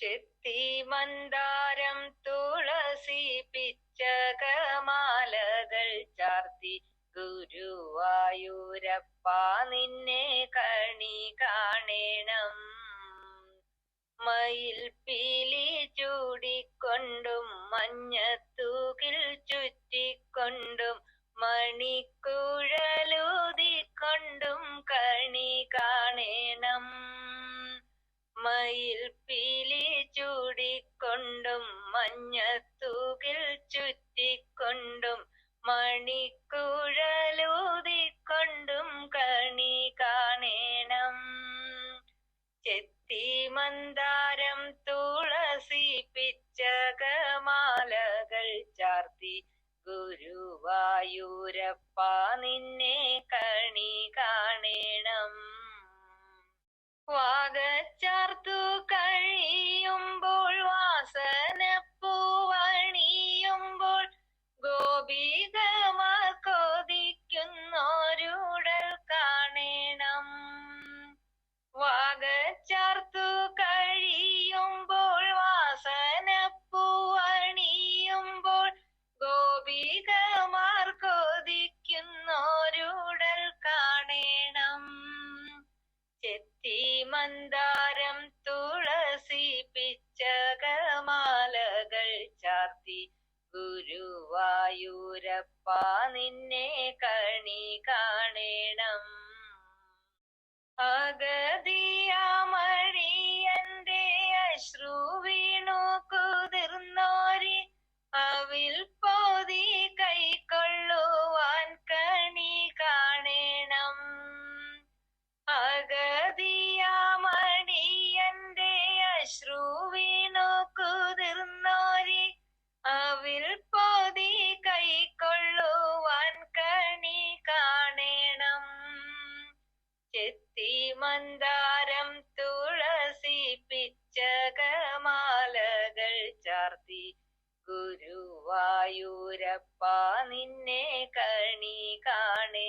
ചെത്തി മന്ദാരം തുളസി പിച്ചകമാലകൾ ചാർത്തി. ഗുരുവായൂരപ്പ നിന്നെ കണി കാണേണം. മയിൽ പീലി ചൂടിക്കൊണ്ടും മഞ്ഞത്തൂകിൽ ചുറ്റിക്കൊണ്ടും മണിക്കുഴലൂതിക്കൊണ്ടും മഞ്ഞത്തൂകിൽ ചുറ്റിക്കൊണ്ടും മണിക്കുഴലൂതിക്കൊണ്ടും കണി കാണേണം. ചെത്തി മന്ദാരം തുളസി പിച്ചകമാലകൾ ചാർത്തി ഗുരുവായൂരപ്പ നിന്നെ കണി കാണേണം. വാഗച്ചാർത്തു മന്ദാരം തുളസി പിച്ചകമാലകൾ ചാർത്തി. ഗുരുവായൂരപ്പ നിന്നെ കണി കാണേണം. അഗതിയാമഴിയന്റെ മന്ദാരം തുളസി പിച്ചകമാലകൾ ചാർത്തി. ഗുരുവായൂരപ്പ നിന്നെ കണി കാണേണം